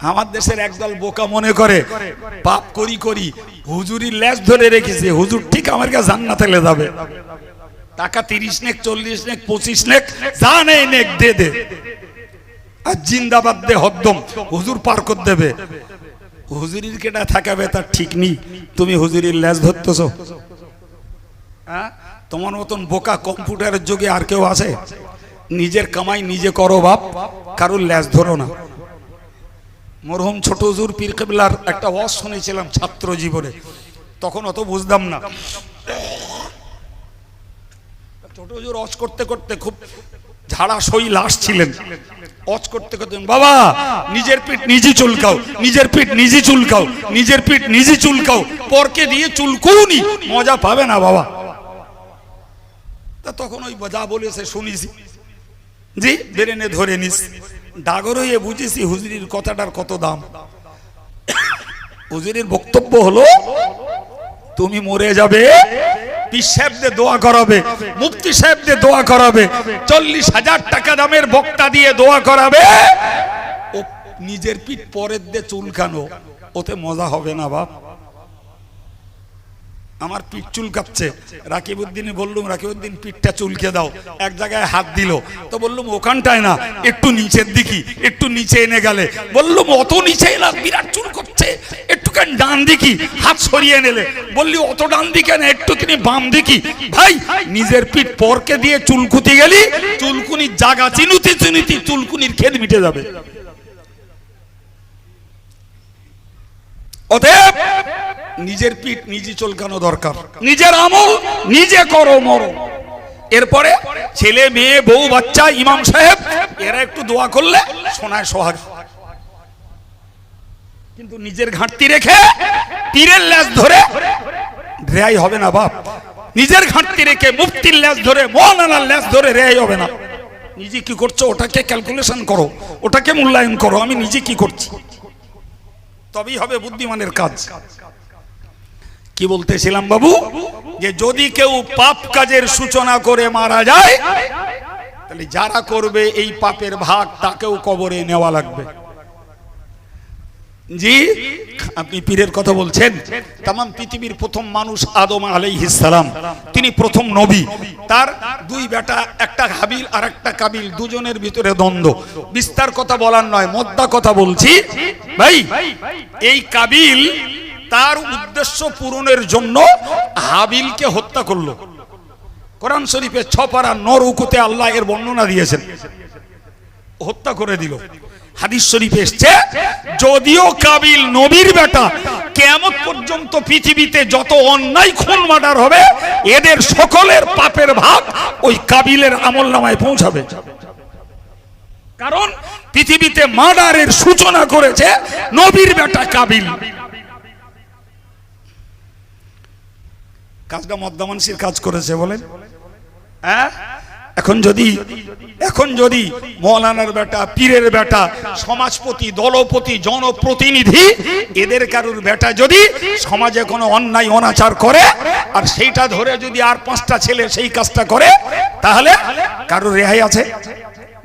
আমার দেশের একদল বোকা মনে করে, পাপ করি করি, হুজুরির ল্যাস ধরে রেখেছে, হুজুর ঠিক আমার কাছে জান্নাতে লে যাবে। টাকা তিরিশ নেক, চল্লিশ নেক, পঁচিশ নেক, যা নেই নেক, দে দে। আর জিন্দাবাদ দে হদ্দম হুজুর পার করে দেবে। হুজুরির কেটা থাকাবে তার ঠিক নেই। তুমি হুজুরির ল্যাস ধরতেছ। হ্যাঁ? তোমার মতন বোকা কম্পিউটারের যুগে আর কেউ আছে? নিজের কামাই নিজে করো বাপ, কারোর ল্যাস ধরো না। মরহুম ছোট হুজুর পীর কেবলার একটা ওয়াজ শুনেছিলাম ছাত্র জীবনে। তখন অত বুঝতাম না। ছোট হুজুর অজ করতে করতে খুব ঝাড়া সই লাশ ছিলেন। অজ করতে করতে বাবা, নিজের পিঠ নিজে চুলকাও, নিজের পিঠ নিজে চুলকাও, নিজের পিঠ নিজে চুলকাও, পরকে দিয়ে চুলকুনি, মজা পাবে না বাবা। তা তখন ওই যা বলেছে শুনিছি। জি বেরেনে ধরে নিস। ডাগর হয়ে বুঝেছি হুজুরির কথাটার কত দাম। হুজুরির বক্তব্য হলো, তুমি মরে যাবে দোয়া করাবে দোয়া করাবে, চল্লিশ হাজার টাকা দামের বক্তা দিয়ে দোয়া করাবে। ও নিজের পিঠ পরের দিয়ে চুলকানো ওতে মজা হবে না বাপ। আমার পিঠ চুলকাচ্ছে রাকিবউদ্দিনে বললুম, রাকিবউদ্দিন, পিঠটা চুলকে দাও। এক জায়গায় হাত দিল। তো বললুম, ওখানটায় না, একটু নিচের দিকে, একটু নিচে এনে গেলে। বললুম, অত নিচে এলাম, বিরাট চুল করছে। একটুখানি ডান দিকি হাত সরিয়ে নেলে বললি, অত ডান দিকে না একটু তিনি বাম দিকি। ভাই, নিজের পিঠ পরকে দিয়ে চুলকুতি গেলি? চুলকুনির জাগা চিনুতি চিনুতি, চুলকুনির খেদ মিটে যাবে। অতএব নিজের পিঠ নিজে চলকানো দরকার। নিজের আমল নিজে করো মরো এরপরে ছেলে মেয়ে বউ বাচ্চা ইমাম সাহেব এরা একটু দোয়া করলে সোনায় সোহাগ। কিন্তু নিজের ঘাটতি রেখে পীরের ল্যাস ধরে রেয়াই হবে না বাপ। নিজের ঘাটতি রেখে মুক্তির ল্যাস ধরে মৌলানার ল্যাস ধরে রেয়াই হবে না। নিজে কি করছ? ওটাকে ক্যালকুলেশন করো। ওটাকে মূল্যায়ন করো। আমি নিজে কি করছি? তবেই হবে বুদ্ধিমানের কাজ। কি বলতেছিলাম বাবু? যে যদি কেউ পাপ কাজের সূচনা করে মারা যায়, তাহলে যারা করবে এই পাপের ভাগ তাকেও কবরে নেওয়া লাগবে। জি, আপনি পীরের কথা বলছেন। তাম পৃথিবীর প্রথম মানুষ আদম সালাম। তিনি প্রথম নবী। তার দুই বেটা, একটা হাবিল আর একটা কাবিল, দুজনের ভিতরে দ্বন্দ্ব। বিস্তার কথা বলার নয়, মদ্দা কথা বলছি। ভাই, এই কাবিল তার উদ্দেশ্য পূরণের জন্য হাবিলকে হত্যা করল। কোরআন শরীফে ছপাড়া নরউকুতে আল্লাহ এর বর্ণনা দিয়েছেন। হত্যা করে দিল। হাদিস শরীফে এসছে, যদিও কাবিল নবীর বেটা কেমন পর্যন্ত পৃথিবীতে যত অন্যায়, খুন, মার্ডার হবে, এদের সকলের পাপের ভাগ ওই কাবিলের আমল নামায় পৌঁছাবে। কারণ পৃথিবীতে মার্ডারের সূচনা করেছে নবীর বেটা কাবিল। কাজটা মদ্দামানসির কাজ করেছে বলেন। হ্যাঁ? এখন যদি এখন যদি মৌলানার বেটা পীরের বেটা সমাজপতি দলপতি জনপ্রতিনিধি এদের কারুর বেটা যদি সমাজে কোনো অন্যায় অনাচার করে আর সেইটা ধরে যদি আর পাঁচটা ছেলে সেই কাজটা করে তাহলে কারুর রেহাই আছে?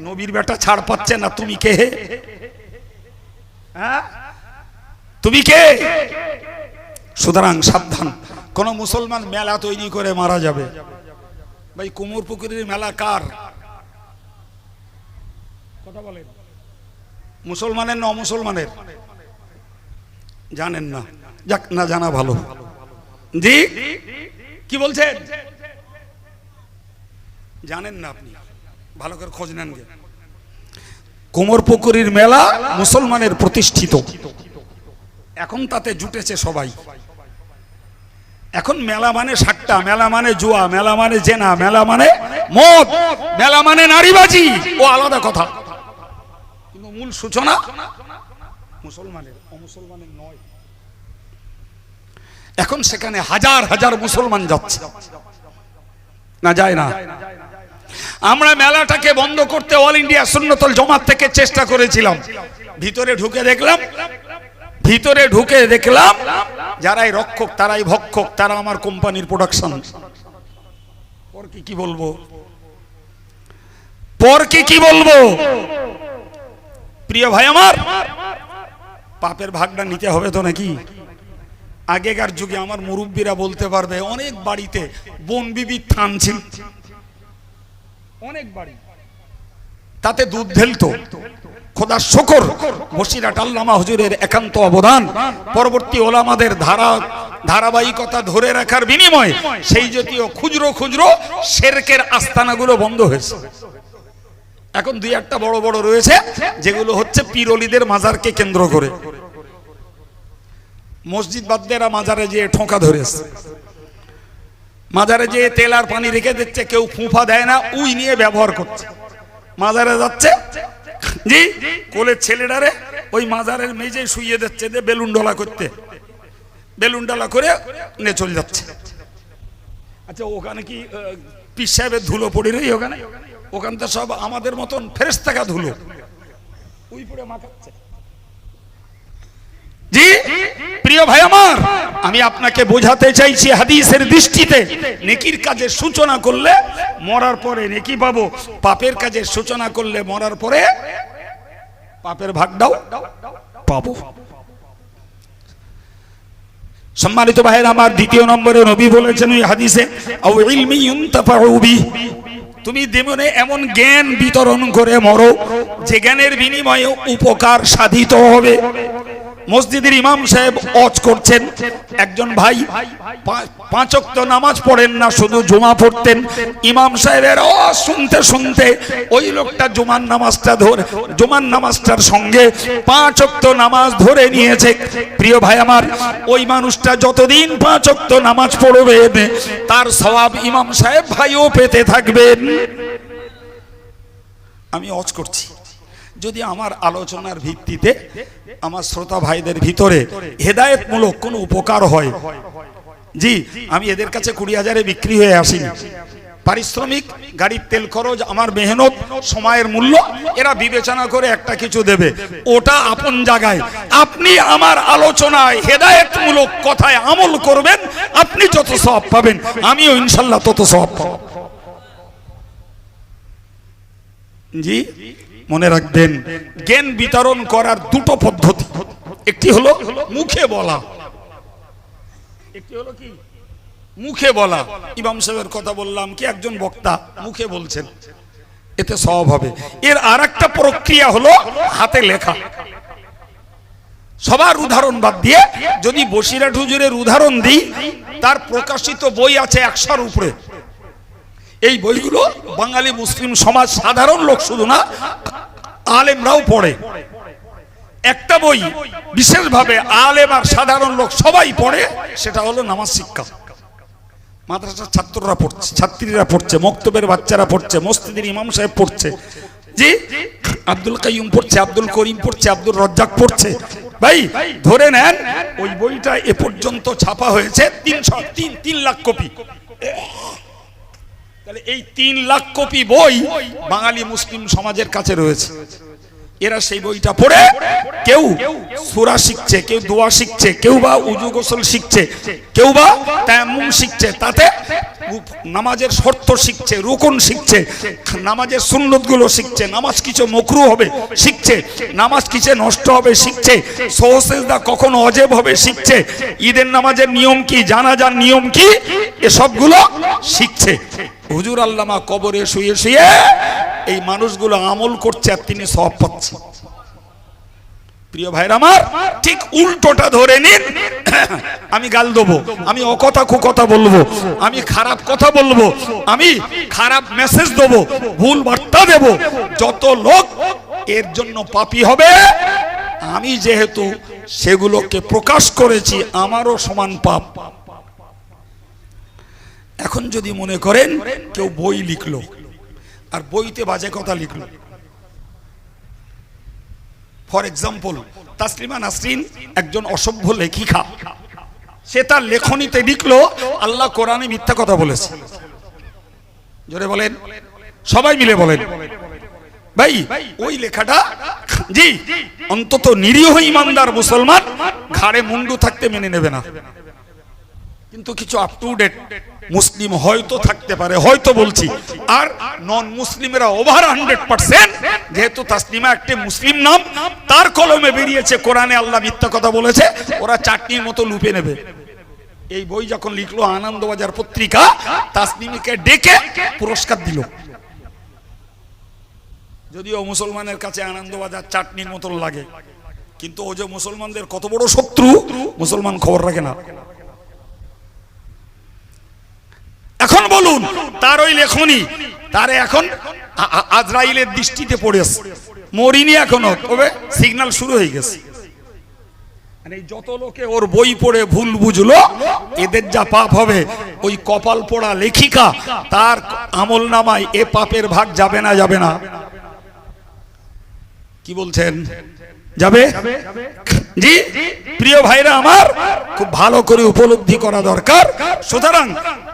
নবীর বেটা ছাড় পাচ্ছে না তুমি কে? হে হ্যাঁ? তুমি কে? সুতরাং সাবধান। কোন মুসলমান মেলা তৈরি করে মারা যাবে। ভাই, কুমোর পুকুরের মেলা কার? কথা বলেন। মুসলমানের না মুসলমানের জানেন না। যাক, না জানা ভালো। জি? কি বলছেন? জানেন না আপনি। ভালো করে খোঁজ নেন কুমোর পুকুরের মেলা মুসলমানের প্রতিষ্ঠিত। এখন তাতে জুটেছে সবাই। এখন মেলা মানে সাট্টা মেলা মানে জুয়া, মেলা মানে জেনা, মেলা মানে মদ, মেলা মানে নারীবাজি। ও আলাদা কথা। কিন্তু মূল সূচনা মুসলমানের, অমুসলমানের নয়। এখন সেখানে হাজার হাজার মুসলমান যাচ্ছে। না যায় না। আমরা মেলাটাকে বন্ধ করতে অল ইন্ডিয়া সুন্নতল জমাত থেকে চেষ্টা করেছিলাম। ভিতরে ঢুকে দেখলাম ভিতরে ঢুকে দেখলাম, যারাই রক্ষক, তারাই ভক্ষক, তারা আমার কোম্পানির প্রোডাকশন পরকে কি বলব? পরকে কি বলব? প্রিয় ভাই আমার, পাপের ভাগটা নিতে হবে তো নাকি? আগেকার যুগে আমার মুরব্বীরা বলতে পারবে, অনেক বাড়িতে বন বিবির থানছিল অনেক বাড়ি। তাতে দুধ ঢেলতো। খোদা শকর বসিরাট আল্লামা হুজুরের একান্ত অবদান, পরবর্তী ওলামাদের ধারা, ধারাবাহিকতা ধরে রাখার বিনিময়ে সেই জাতীয় খুচরো খুচরো শেরকের আস্তানাগুলো বন্ধ হয়েছে। এখন দুই একটা বড় বড় রয়েছে, যেগুলো হচ্ছে পিরলিদের মাজারকে কেন্দ্র করে। মসজিদ বাদ্যেরা মাজারে যেয়ে ঠোঁকা ধরেছে। মাজারে যেয়ে তেল আর পানি রেখে দিচ্ছে, কেউ ফুঁফা দেয় না, উই নিয়ে ব্যবহার করছে। মাজারে যাচ্ছে জি? কোলের ছেলেটারে ওই মাজারের মেজে শুয়ে দিচ্ছে যে বেলুন ডলা করতে। বেলুন ডলা করে নিয়ে চলে যাচ্ছে। আচ্ছা ওখানে কি পিস সাহেবের ধুলো পড়ে রই ওখানে? ওখানটা সব আমাদের মতন ফেরেস থাকা ধুলো। উই পড়ে মাখাচ্ছে জি? প্রিয় ভাই আমার, আমি আপনাকে বোঝাতে চাইছি হাদিসের দৃষ্টিতে। নেকির কাজের সূচনা করলে মরার পরে নেকি পাবো, পাপের কাজের সূচনা করলে মরার পরে পাপের ভাগটাও পাবো। সম্মানিত ভাইয়ের আমার, দ্বিতীয় নম্বরে নবী বলেছেন ওই হাদিসে। তুমি দেমনে এমন জ্ঞান বিতরণ করে মরো, যে জ্ঞানের বিনিময়ে উপকার সাধিত হবে। মসজিদের ইমাম সাহেব অজ করছেন। একজন ভাই পা- পাঁচ ওয়াক্ত নামাজ পড়েন না, শুধু জুমা পড়তেন। ইমাম সাহেবের অজ শুনতে শুনতে ওই লোকটা জুমার নামাজটা ধরে জুমার নামাজটার সঙ্গে পাঁচ ওয়াক্ত নামাজ ধরে নিয়েছে। প্রিয় ভাই আমার, ওই মানুষটা যতদিন পাঁচ ওয়াক্ত নামাজ পড়বে, তার সওয়াব ইমাম সাহেব ভাইও পেতে থাকবেন। আমি অজ করছি। যদি আমার আলোচনার ভিত্তিতে আমার শ্রোতা ভাইদের ভিতরে হেদায়েতমূলক কোনো উপকার হয়, জি, আমি এদের কাছে কুড়ি হাজারে বিক্রি হয়ে আসিনি পারিশ্রমিক, গাড়ির তেল খরচ, আমার মেহনত, সময়ের মূল্য, এরা বিবেচনা করে একটা কিছু দেবে। ওটা আপন জায়গায়। আপনি আমার আলোচনায় হেদায়তমূলক কথায় আমল করবেন, আপনি যত সব পাবেন, আমিও ইনশাল্লাহ তত সব পাব। জি? মনে রাখবেন, জ্ঞান বিতরণ করার দুটো পদ্ধতি। একটি হলো মুখে বলা। একটি হলো কি? মুখে বলা। ইমাম সাহেবের কথা বললাম, কি একজন বক্তা মুখে বলছেন? এতে সব হবে। এর আর একটা প্রক্রিয়া হলো হাতে লেখা। সবার উদাহরণ বাদ দিয়ে যদি বসিরাট হুজুরের উদাহরণ দিই, তার প্রকাশিত বই আছে একশোর উপরে। এই বইগুলো বাঙালি মুসলিম সমাজ সাধারণ লোক শুধু না, আলেমরাও পড়ে। একটা বই বিশেষভাবে আলেম আর সাধারণ লোক সবাই পড়ে, সেটা হলো নামাজ শিক্ষা। মাদ্রাসার ছাত্ররা পড়ছে, ছাত্রীরা পড়ছে, মক্তবের বাচ্চারা পড়ছে, মসজিদের ইমাম সাহেব পড়ছে। জি, আব্দুল কাইম পড়ছে, আব্দুল করিম পড়ছে আব্দুল রজ্জাক পড়ছে। ভাই, ধরে নেন, ওই বইটা এ পর্যন্ত ছাপা হয়েছে তিনশো, তিন তিন লাখ কপি। তাহলে এই তিন লাখ কপি বই বাঙালি মুসলিম সমাজের কাছে রয়েছে। এরা সেই বইটা পড়ে কেউ সুরা শিখছে কেউ দোয়া শিখছে কেউ বা উজু গোসল শিখছে কেউ বা তায়াম্মুম শিখছে তাতে নামাজের শর্ত শিখছে রুকন শিখছে নামাজের সুন্নতগুলো শিখছে নামাজ কিছু মকরু হবে শিখছে নামাজ কিছু নষ্ট হবে শিখছে সহসেজদা কখন অজেব হবে শিখছে ঈদের নামাজের নিয়ম কি জানাজার নিয়ম কি এসবগুলো শিখছে। হুজুর আল্লামা কবরে শুয়ে শুয়ে এই মানুষগুলো আমল করছে আর তিনি সব পাচ্ছে। প্রিয় ভাইরা আমার, ঠিক উল্টোটা ধরে নিন। আমি গাল দেবো, আমি অকথা কুকথা বলব, আমি খারাপ কথা বলব, আমি খারাপ মেসেজ দেবো, ভুল বার্তা দেব, যত লোক এর জন্য পাপী হবে, আমি যেহেতু সেগুলোকে প্রকাশ করেছি, আমারও সমান পাপ পাপ। এখন যদি মনে করেন কেউ বই লিখলো, আর বইতে বাজে কথা লিখলো। ফর এক্সাম্পল তাসলিমা নাসরিন একজন অসভ্য লেখিকা। সে তার লেখনীতে লিখলো, আল্লাহ কোরআনে মিথ্যা কথা বলেছে। জোরে বলেন। সবাই মিলে বলেন। ভাই, ওই লেখাটা, জি, অন্তত নিরীহ ইমানদার মুসলমান ঘাড়ে মুন্ডু থাকতে মেনে নেবে না। কিন্তু কিছু আপ টু ডেট মুসলিম হয়তো থাকতে পারে, হয়তো বলছি। আর নন মুসলিমেরা ওভার হান্ড্রেড পার্সেন্ট যেহেতু তাসলিমা একটি মুসলিম নাম, তার কলমে বেরিয়েছে, কোরআনে আল্লাহ মিথ্যা কথা বলেছে, ওরা চাটনির মতো লুপে নেবে। এই বই যখন লিখলো আনন্দবাজার পত্রিকা, তাসলিমিকে ডেকে পুরস্কার দিল। যদিও মুসলমানের কাছে আনন্দবাজার চাটনির মতন লাগে, কিন্তু ও যে মুসলমানদের কত বড় শত্রু, মুসলমান খবর রাখে না এখন বলুন, তার ওই লেখনি। তার এখন আজরাইলের দৃষ্টিতে পড়েছে। মরিনি এখনও, তবে সিগন্যাল শুরু হয়ে গেছে। মানে যত লোকে ওর বই পড়ে ভুল বুঝলো, এদের যা পাপ হবে, ওই কপাল পোড়া লেখিকা, তার আমল নামায় এ পাপের ভাগ যাবে না যাবে না। কি বলছেন? যাবে? জি? প্রিয় ভাইরা আমার, খুব ভালো করে উপলব্ধি করা দরকার। সুতরাং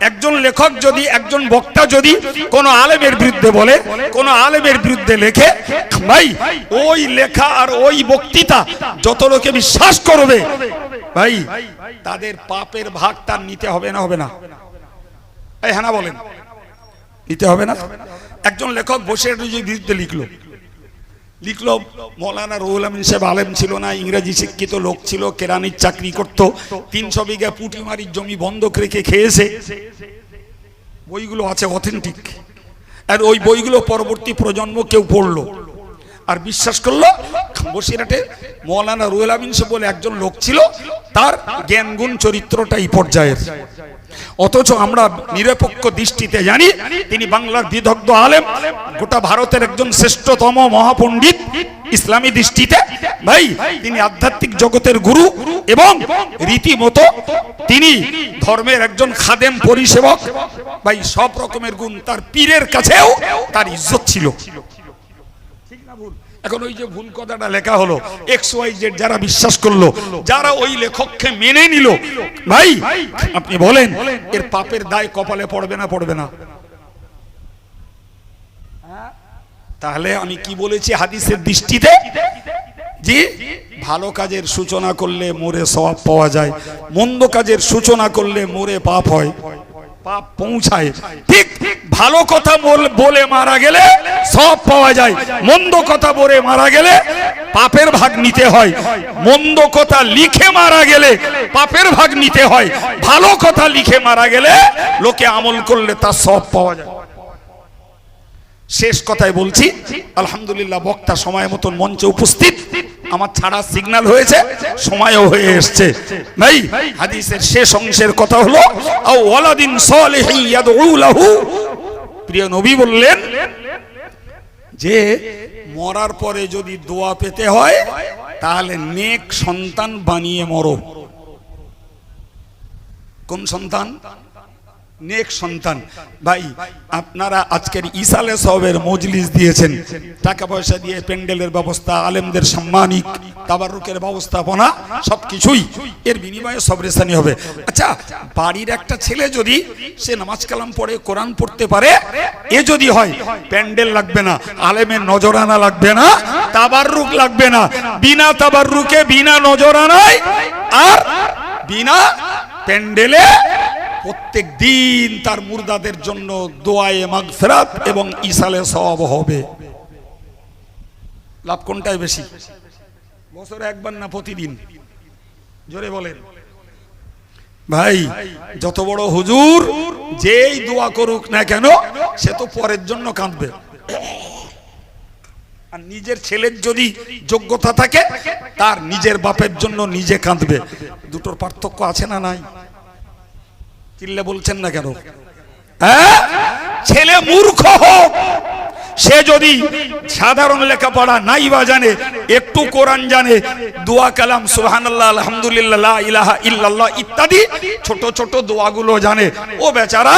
একজন লেখক যদি, একজন বক্তা যদি কোনো আলেমের বিরুদ্ধে বলে, কোনো আলেমের বিরুদ্ধে লেখে, ভাই, ওই লেখা আর ওই বক্তৃতা যত লোকে বিশ্বাস করবে, ভাই, তাদের পাপের ভাগ তার নিতে হবে না হবে না। এই হ্যাঁ বলেন, নিতে হবে না। একজন লেখক বসে বিরুদ্ধে লিখলো। লিখলো, মৌলানা রুহুল আমিন সাহেব আলেম ছিল না, ইংরেজি শিক্ষিত লোক ছিল, কেরানির চাকরি করত, তিনশো বিঘা পুটিমারির জমি বন্ধক রেখে খেয়েছে। বইগুলো আছে অথেন্টিক আর ওই বইগুলো পরবর্তী প্রজন্ম কেউ পড়ল। আর বিশ্বাস করল বসিরহাটে মৌলানা রুহুল আমিন সাহেব বলে একজন লোক ছিল, তার জ্ঞান গুণ চরিত্রটা এই পর্যায়ের। অথচ আমরা নিরপেক্ষ দৃষ্টিতে জানি, তিনি বাংলার বিদগ্ধ আলেম, গোটা ভারতের একজন শ্রেষ্ঠতম মহাপণ্ডিত ইসলামী দৃষ্টিতে। ভাই, তিনি আধ্যাত্মিক জগতের গুরু এবং রীতিমতো তিনি ধর্মের একজন খাদেম পরিষেবক। ভাই, সব রকমের গুণ তার পীরের কাছেও তার ইজ্জত ছিল। এখন ওই যে ভুল কথাটা লেখা হলো এক্স ওয়াই জেড যারা বিশ্বাস করল, যারা ওই লেখককে মেনে নিল, ভাই, আপনি বলেন, এর পাপের দায় কপালে পড়বে না পড়বে না? তাহলে আমি কি বলেছি হাদিসের দৃষ্টিতে? জি? ভালো কাজের সূচনা করলে মোরে সওয়াব পাওয়া যায়, মন্দ কাজের সূচনা করলে মোরে পাপ হয়। পাপ পৌঁছায়। ঠিক ভালো কথা বল- বলে মারা গেলে সব পাওয়া যায়। মন্দ কথা বলে মারা গেলে পাপের ভাগ নিতে হয়। মন্দ কথা লিখে মারা গেলে পাপের ভাগ নিতে হয়। ভালো কথা লিখে মারা গেলে লোকে আমল করলে তা সব পাওয়া যায়। শেষ কথায় বলছি, আলহামদুলিল্লাহ বক্তা সময় মতন মঞ্চে উপস্থিত। আমার ছাড়া সিগন্যাল হয়েছে, সময়ও হয়ে এসছে। ভাই, হাদিসের শেষ অংশের কথা হলো ওয়ালাদিন লাহু। প্রিয় নবী বললেন, যে মরার পরে যদি দোয়া পেতে হয়, তাহলে নেক সন্তান বানিয়ে মরো। কোন সন্তান? নেক সন্তান। ভাই, আপনারা আজকের ইসালে সবের মজলিস দিয়েছেন। টাকা পয়সা দিয়ে প্যান্ডেলের ব্যবস্থা, আলেমদের সম্মানিক তাবারুকের ব্যবস্থাপনা, সবকিছুই এর বিনিময়ে সবরেসানি হবে। আচ্ছা বাড়ির একটা ছেলে যদি সে নামাজ কালাম পড়ে, কোরআন পড়তে পারে, এ যদি হয়, প্যান্ডেল লাগবে না, আলেমের নজরানা লাগবে না তাবারুক লাগবে না। বিনা তাবারুকে বিনা নজরানায় আর বিনা প্যান্ডেলে প্রত্যেক দিন তার মুর্দাদের জন্য দোয়ায়ে মাগফিরাত এবং ইসালে সওয়াব হবে। লাভ কোনটাই বেশি? বছরে একবার না প্রতিদিন? জোরে বলেন। ভাই, যত বড় হুজুর, যেই দোয়া করুক না কেন, সে তো পরের জন্য কাঁদবে। আর নিজের ছেলের যদি যোগ্যতা থাকে, তার নিজের বাপের জন্য নিজে কাঁদবে। দুটোর পার্থক্য আছে না নাই? চিল্লে বলছেন না কেন? হ্যাঁ? ছেলে মূর্খ হোক সে যদি সাধারণ লেখাপড়া নাই বা জানে, একটু কোরআন জানে, দোয়া কালাম, সুবহানাল্লাহ, আলহামদুলিল্লাহ ইলাহা ইল্লাল্লাহ ইত্যাদি, ছোট ছোট দোয়াগুলো জানে, ও বেচারা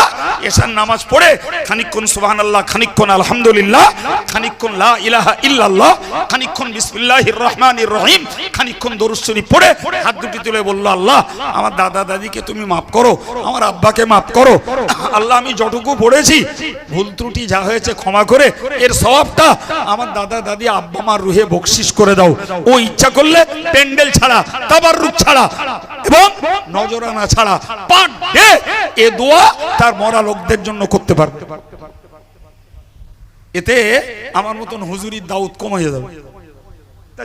এসার নামাজ পড়ে, খানিকক্ষণ সুবহানাল্লাহ, খানিকক্ষণ আলহামদুলিল্লাহ, খানিকক্ষণ লা ইলাহা ইল্লাল্লাহ, খানিকক্ষণ বিসমিল্লাহির রহমানির রহিম, খানিকক্ষণ দরুদ শরীফ পড়ে, হাত দুটি তুলে বলল, আল্লাহ, আমার দাদা দাদিকে তুমি মাফ করো, আমার আব্বাকে মাফ করো, আল্লাহ আমি যটুকু পড়েছি, ভুল ত্রুটি যা হয়েছে ক্ষমা করে এর স্বভাবটা আমার দাদা, দাদি, আব্বা, মার রুহে বকশিস করে দাও। ও ইচ্ছা করলে প্যান্ডেল ছাড়া তাবার রূপ ছাড়া এবং নজরানা ছাড়া পার এ দোয়া তার মরা লোকদের জন্য করতে পারবে। এতে আমার মতন হুজুরির দাউদ কমে যাবে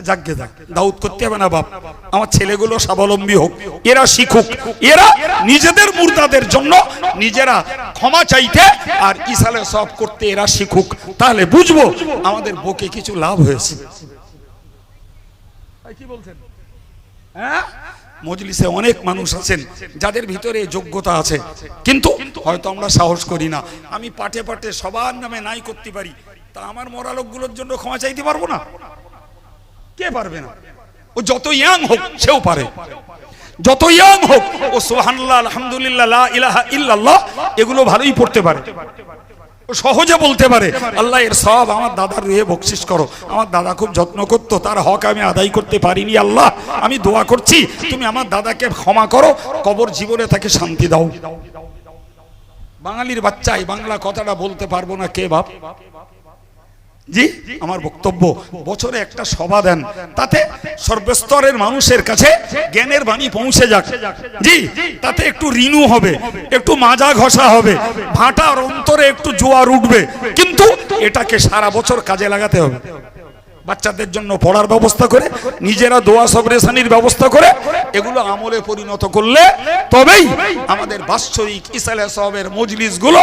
যাকে যাক, দাউদ করতে হবে না বাপ। আমার ছেলেগুলো স্বাবলম্বী হোক, এরা শিখুক। এরা নিজেদের মুর্দাদের জন্য নিজেরা ক্ষমা চাইতে আর ইসালে সব করতে এরা শিখুক। তাহলে বুঝব আমাদের বুকে কিছু লাভ হয়েছে। কি বলছেন? হ্যাঁ? মজলিসে অনেক মানুষ আছেন, যাদের ভিতরে যোগ্যতা আছে। কিন্তু হয়তো আমরা সাহস করি না। আমি পাটে পাটে সবার নামে নাই করতে পারি। তা আমার মরা লোকগুলোর জন্য ক্ষমা চাইতে পারব না? কে পারবে না? ও যত ইয়াং হোক, সেও পারে। যত ইয়াং হোক, ও সুবহানাল্লাহ, আলহামদুলিল্লাহ, লা ইলাহা ইল্লাল্লাহ, এগুলো ভালোই পড়তে পারে। সহজে বলতে পারে, আল্লাহ, এর সব আমার দাদার রুহে বকশিস করো। আমার দাদা খুব যত্ন করতো, তার হক আমি আদায় করতে পারিনি, আল্লাহ। আমি দোয়া করছি, তুমি আমার দাদাকে ক্ষমা করো, কবর জীবনে তাকে শান্তি দাও। বাঙালির বাচ্চাই বাংলা কথাটা বলতে পারব না, কে বাপ? জি? আমার বক্তব্য, বছরে একটা সভা দেন, তাতে সর্বস্তরের মানুষের কাছে জ্ঞানের বাণী পৌঁছে যাক। জি? তাতে একটু রিনু হবে, একটু মাজা ঘষা হবে, ভাটার অন্তরে একটু জোয়ার উঠবে, কিন্তু এটাকে সারা বছর কাজে লাগাতে হবে। বাচ্চাদের জন্য পড়ার ব্যবস্থা করে, নিজেরা দোয়া সবরেশানির ব্যবস্থা করে, এগুলো আমলে পরিণত করলে তবেই আমাদের বাৎসরিক ইসালে সবের মজলিসগুলো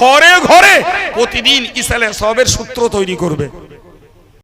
ঘরে ঘরে প্রতিদিন ইসালে সবের সূত্র তৈরি করবে।